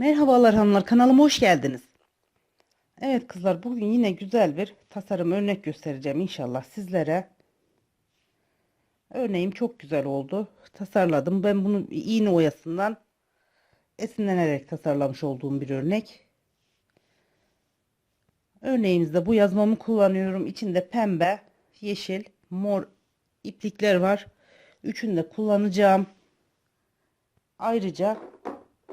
Merhabalar hanımlar kanalıma hoş geldiniz. Evet kızlar bugün yine güzel bir tasarım örnek göstereceğim inşallah sizlere. Örneğim çok güzel oldu. Tasarladım. Ben bunu iğne oyasından esinlenerek tasarlamış olduğum bir örnek. Örneğimizde bu yazmamı kullanıyorum. İçinde pembe, yeşil, mor iplikler var. Üçünü de kullanacağım. Ayrıca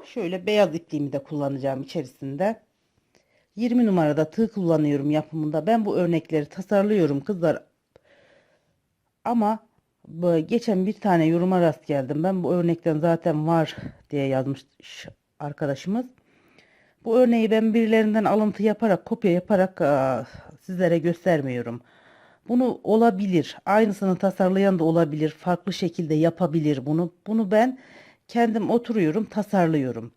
şöyle beyaz ipliğimi de kullanacağım içerisinde. 20 numarada tığ kullanıyorum yapımında. Ben bu örnekleri tasarlıyorum kızlar. Ama geçen bir tane yoruma rast geldim. Ben bu örnekten zaten var diye yazmış arkadaşımız. Bu örneği ben birilerinden alıntı yaparak, kopya yaparak sizlere göstermiyorum. Bunu olabilir. Aynısını tasarlayan da olabilir. Farklı şekilde yapabilir bunu. Bunu ben kendim oturuyorum, tasarlıyorum.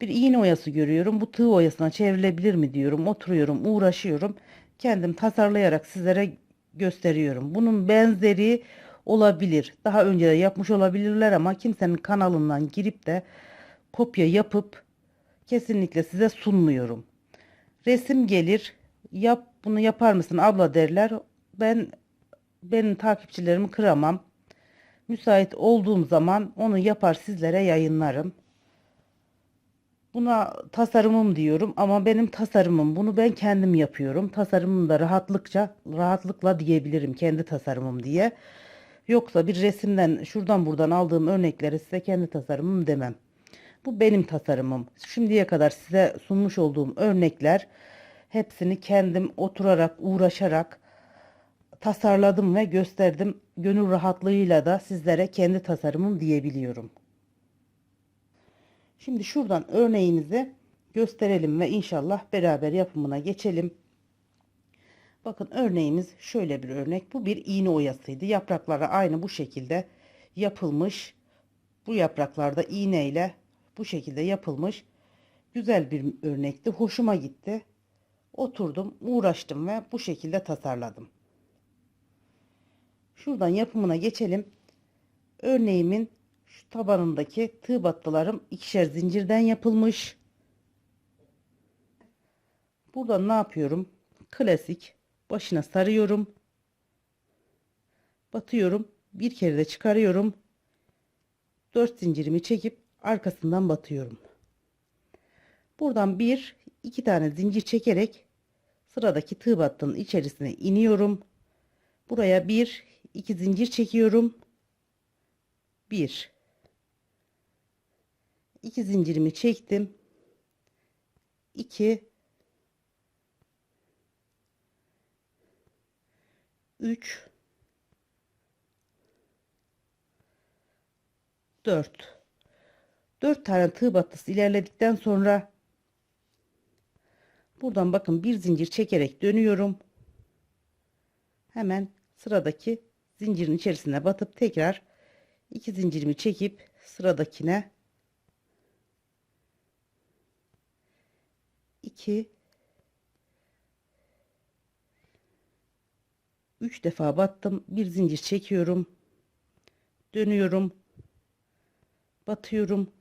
Bir iğne oyası görüyorum. Bu tığ oyasına çevrilebilir mi diyorum. Oturuyorum, uğraşıyorum. Kendim tasarlayarak sizlere gösteriyorum. Bunun benzeri olabilir. Daha önce de yapmış olabilirler ama kimsenin kanalından girip de kopya yapıp kesinlikle size sunmuyorum. Resim gelir, yap bunu yapar mısın abla derler. Ben benim takipçilerimi kıramam. Müsait olduğum zaman onu yapar sizlere yayınlarım. Buna tasarımım diyorum ama benim tasarımım. Bunu ben kendim yapıyorum. Tasarımım da rahatlıkça, rahatlıkla diyebilirim kendi tasarımım diye. Yoksa bir resimden şuradan buradan aldığım örnekleri size kendi tasarımım demem. Bu benim tasarımım. Şimdiye kadar size sunmuş olduğum örnekler hepsini kendim oturarak, uğraşarak tasarladım ve gösterdim. Gönül rahatlığıyla da sizlere kendi tasarımım diyebiliyorum. Şimdi şuradan örneğimizi gösterelim ve inşallah beraber yapımına geçelim. Bakın örneğimiz şöyle bir örnek. Bu bir iğne oyasıydı. Yaprakları aynı bu şekilde yapılmış. Bu yapraklarda iğne ile bu şekilde yapılmış. Güzel bir örnekti. Hoşuma gitti. Oturdum, uğraştım ve bu şekilde tasarladım. Şuradan yapımına geçelim. Örneğimin şu tabanındaki tığ battılarım ikişer zincirden yapılmış. Buradan ne yapıyorum? Klasik başına sarıyorum. Batıyorum. Bir kere de çıkarıyorum. 4 zincirimi çekip arkasından batıyorum. Buradan bir iki tane zincir çekerek sıradaki tığ battının içerisine iniyorum. Buraya bir iki zincir çekiyorum. Bir iki zincirimi çektim. 2 3 4 4 tane tığ battısı ilerledikten sonra buradan bakın bir zincir çekerek dönüyorum. Hemen sıradaki zincirin içerisine batıp tekrar iki zincirimi çekip sıradakine 2 3 defa battım. Bir zincir çekiyorum. Dönüyorum. Batıyorum.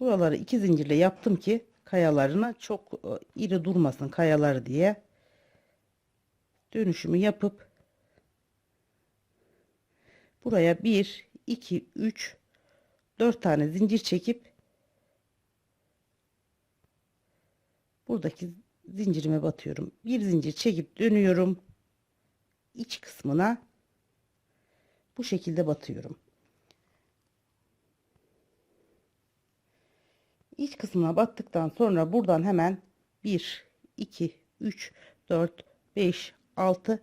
Buraları iki zincirle yaptım ki kayalarına çok e, iri durmasın kayalar diye. Dönüşümü yapıp buraya 1 2 3 4 tane zincir çekip buradaki zincirime batıyorum. Bir zincir çekip dönüyorum. iç kısmına bu şekilde batıyorum. İç kısmına battıktan sonra buradan hemen 1 2 3 4 5 6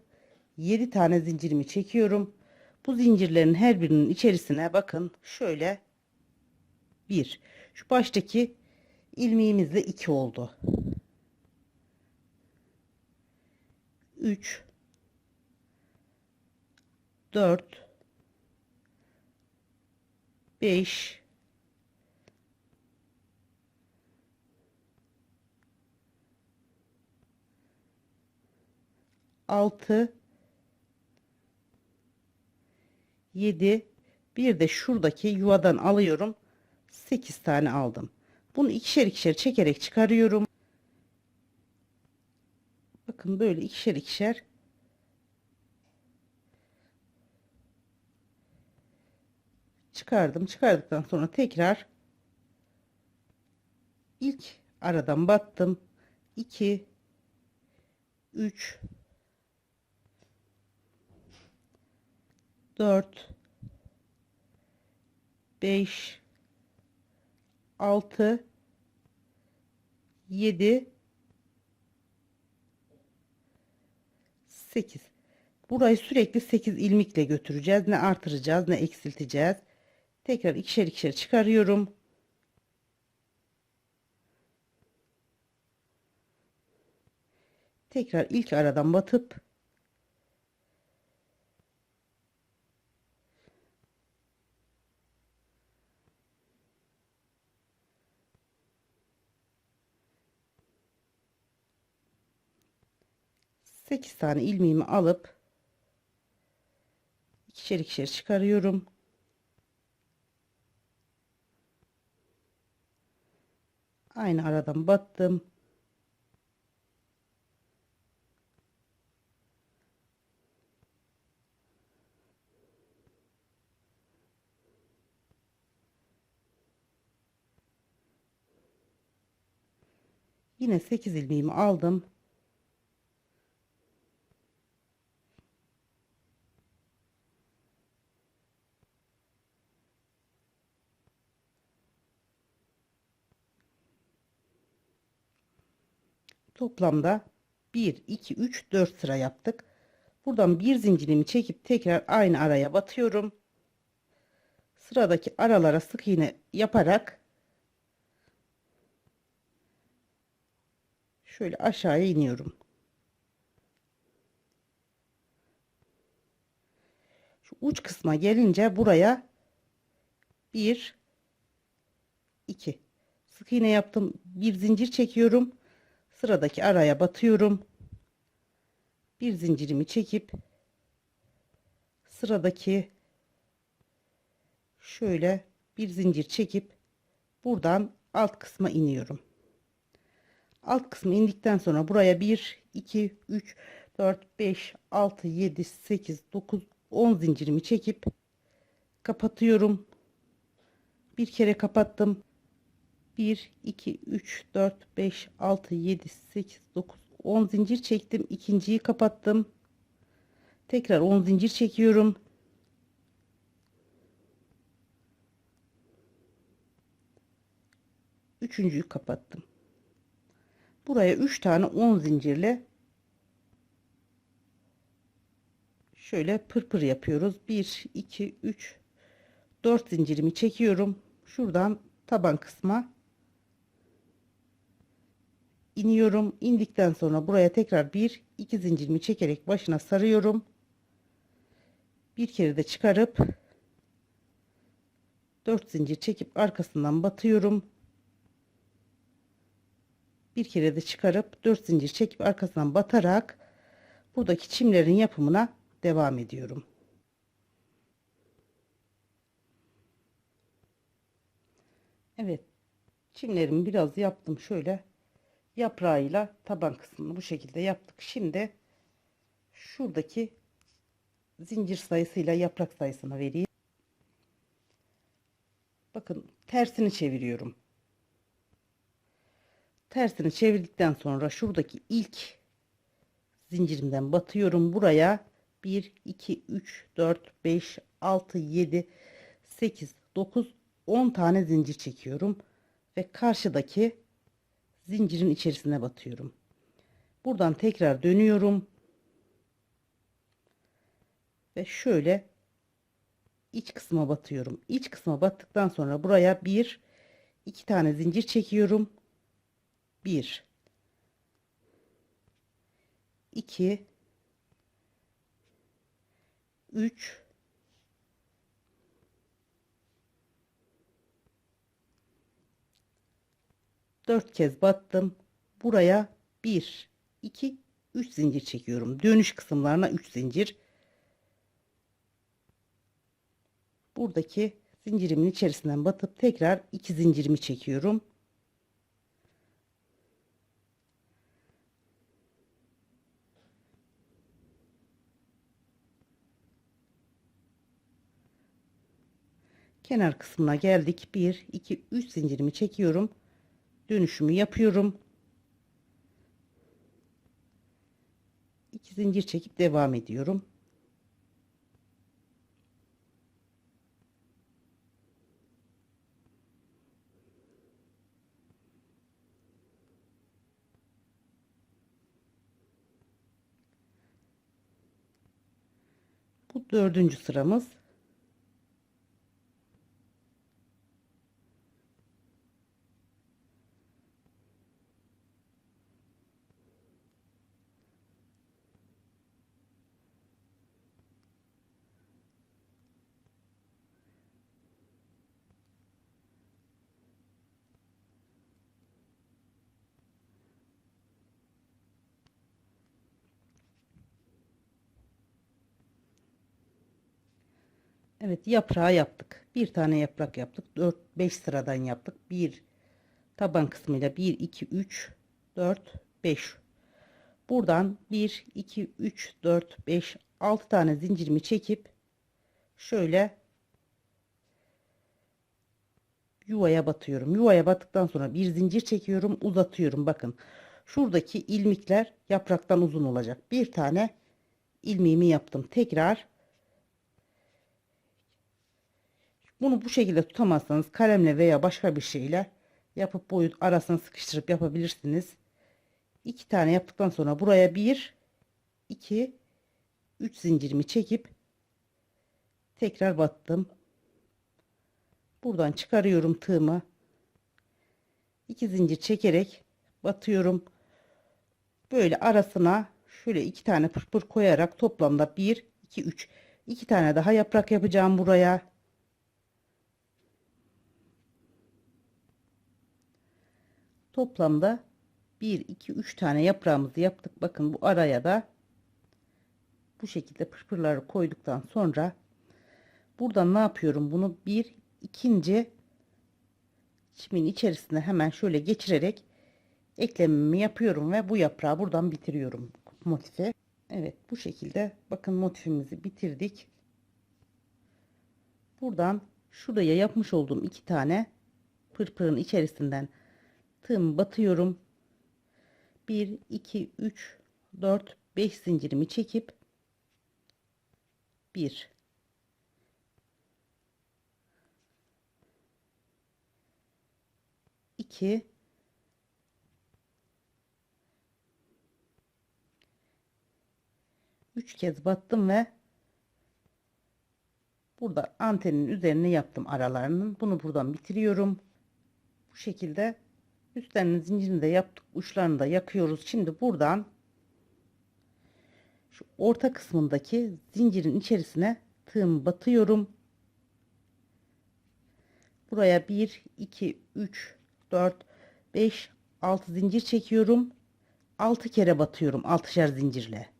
7 tane zincirimi çekiyorum. Bu zincirlerin her birinin içerisine bakın şöyle 1 şu baştaki ilmeğimizle 2 oldu. 3 4 5 6 7 Bir de şuradaki yuvadan alıyorum. 8 tane aldım. Bunu ikişer ikişer çekerek çıkarıyorum. Bakın böyle ikişer ikişer çıkardım. Çıkardıktan sonra tekrar ilk aradan battım. 2 3 4 5 6 7 8 Burayı sürekli 8 ilmikle götüreceğiz. Ne artıracağız ne eksilteceğiz. Tekrar ikişer ikişer çıkarıyorum. Tekrar ilk aradan batıp sekiz tane ilmeğimi alıp ikişer ikişer çıkarıyorum. Aynı aradan battım. Yine 8 ilmeğimi aldım. Toplamda 1, 2, 3, 4 sıra yaptık. Buradan bir zincirimi çekip tekrar aynı araya batıyorum. Sıradaki aralara sık iğne yaparak şöyle aşağıya iniyorum. Şu uç kısma gelince buraya 1 2 sık iğne yaptım. Bir zincir çekiyorum. Sıradaki araya batıyorum. Bir zincirimi çekip sıradaki şöyle bir zincir çekip buradan alt kısma iniyorum. Alt kısmı indikten sonra buraya 1 2 3 4 5 6 7 8 9 10 zincirimi çekip kapatıyorum. Bir kere kapattım. 1 2 3 4 5 6 7 8 9 10 zincir çektim. ikinciyi kapattım. Tekrar 10 zincir çekiyorum. Üçüncüyü kapattım. Buraya 3 tane 10 zincirle şöyle pırpır yapıyoruz. 1 2 3 4 zincirimi çekiyorum. Şuradan taban kısma iniyorum. İndikten sonra buraya tekrar bir iki zincirimi çekerek başına sarıyorum. Bir kere de çıkarıp 4 zincir çekip arkasından batıyorum. Bir kere de çıkarıp 4 zincir çekip arkasından batarak buradaki çimlerin yapımına devam ediyorum. Evet. Çimlerimi biraz yaptım şöyle yaprağıyla taban kısmını bu şekilde yaptık. Şimdi şuradaki zincir sayısıyla yaprak sayısını vereyim. Bakın tersini çeviriyorum. Tersini çevirdikten sonra şuradaki ilk zincirimden batıyorum buraya 1 2 3 4 5 6 7 8 9 10 tane zincir çekiyorum ve karşıdaki zincirin içerisine batıyorum. Buradan tekrar dönüyorum. Ve şöyle iç kısma batıyorum. İç kısma battıktan sonra buraya bir iki tane zincir çekiyorum. Bir, iki, üç, 4 kez battım. Buraya 1, 2, 3 zincir çekiyorum. Dönüş kısımlarına 3 zincir. buradaki zincirimin içerisinden batıp tekrar iki zincirimi çekiyorum. Kenar kısmına geldik. 1 2 3 zincirimi çekiyorum. Dönüşümü yapıyorum. 2 zincir çekip devam ediyorum. Bu dördüncü sıramız. Evet yaprağı yaptık. Bir tane yaprak yaptık. 4 5 sıradan yaptık. Bir taban kısmıyla 1 2 3 4 5. Buradan 1 2 3 4 5 6 tane zincirimi çekip şöyle yuvaya batıyorum. Yuvaya battıktan sonra bir zincir çekiyorum, uzatıyorum. Bakın. Şuradaki ilmikler yapraktan uzun olacak. Bir tane ilmeğimi yaptım. Tekrar Bunu bu şekilde tutamazsanız kalemle veya başka bir şeyle yapıp boyut arasını sıkıştırıp yapabilirsiniz. İki tane yaptıktan sonra buraya bir, iki, üç zincirimi çekip tekrar battım. Buradan çıkarıyorum tığımı. iki zincir çekerek batıyorum. Böyle arasına şöyle iki tane pırpır koyarak toplamda bir, iki, üç, iki tane daha yaprak yapacağım buraya. Toplamda 1, 2, 3 tane yaprağımızı yaptık. Bakın bu araya da bu şekilde pırpırları koyduktan sonra buradan ne yapıyorum? Bunu bir ikinci çimin içerisine hemen şöyle geçirerek eklemimi yapıyorum ve bu yaprağı buradan bitiriyorum motifi. Evet bu şekilde bakın motifimizi bitirdik. Buradan şuraya yapmış olduğum iki tane pırpırın içerisinden tığımı batıyorum. 1 2 3 4 5 zincirimi çekip 1 2 3 kez battım ve burada antenin üzerine yaptım aralarının. Bunu buradan bitiriyorum. Bu şekilde Üstlerinin zincirini de yaptık. Uçlarını da yakıyoruz. Şimdi buradan şu orta kısmındaki zincirin içerisine tığımı batıyorum. Buraya 1, 2, 3, 4, 5, 6 zincir çekiyorum. 6 kere batıyorum 6'şer zincirle.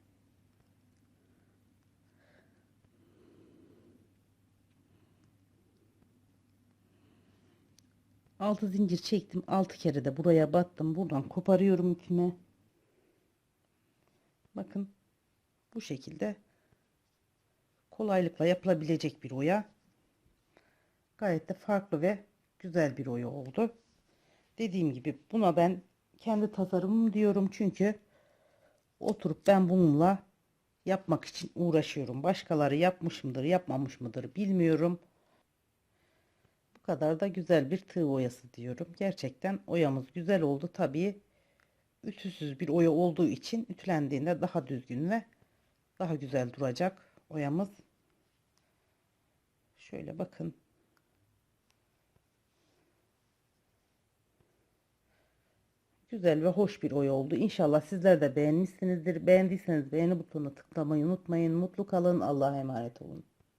6 zincir çektim 6 kere de buraya battım. Buradan koparıyorum ipimi bakın bu şekilde kolaylıkla yapılabilecek bir oya. Gayet de farklı ve güzel bir oya oldu. Dediğim gibi buna ben kendi tasarımım diyorum. Çünkü oturup ben bununla yapmak için uğraşıyorum. Başkaları yapmış mıdır yapmamış mıdır bilmiyorum kadar da güzel bir tığ oyası diyorum. Gerçekten oyamız güzel oldu. Tabii ütüsüz bir oya olduğu için ütülendiğinde daha düzgün ve daha güzel duracak oyamız. Şöyle bakın. Güzel ve hoş bir oya oldu. İnşallah sizler de beğenmişsinizdir. Beğendiyseniz beğeni butonuna tıklamayı unutmayın. Mutlu kalın. Allah'a emanet olun.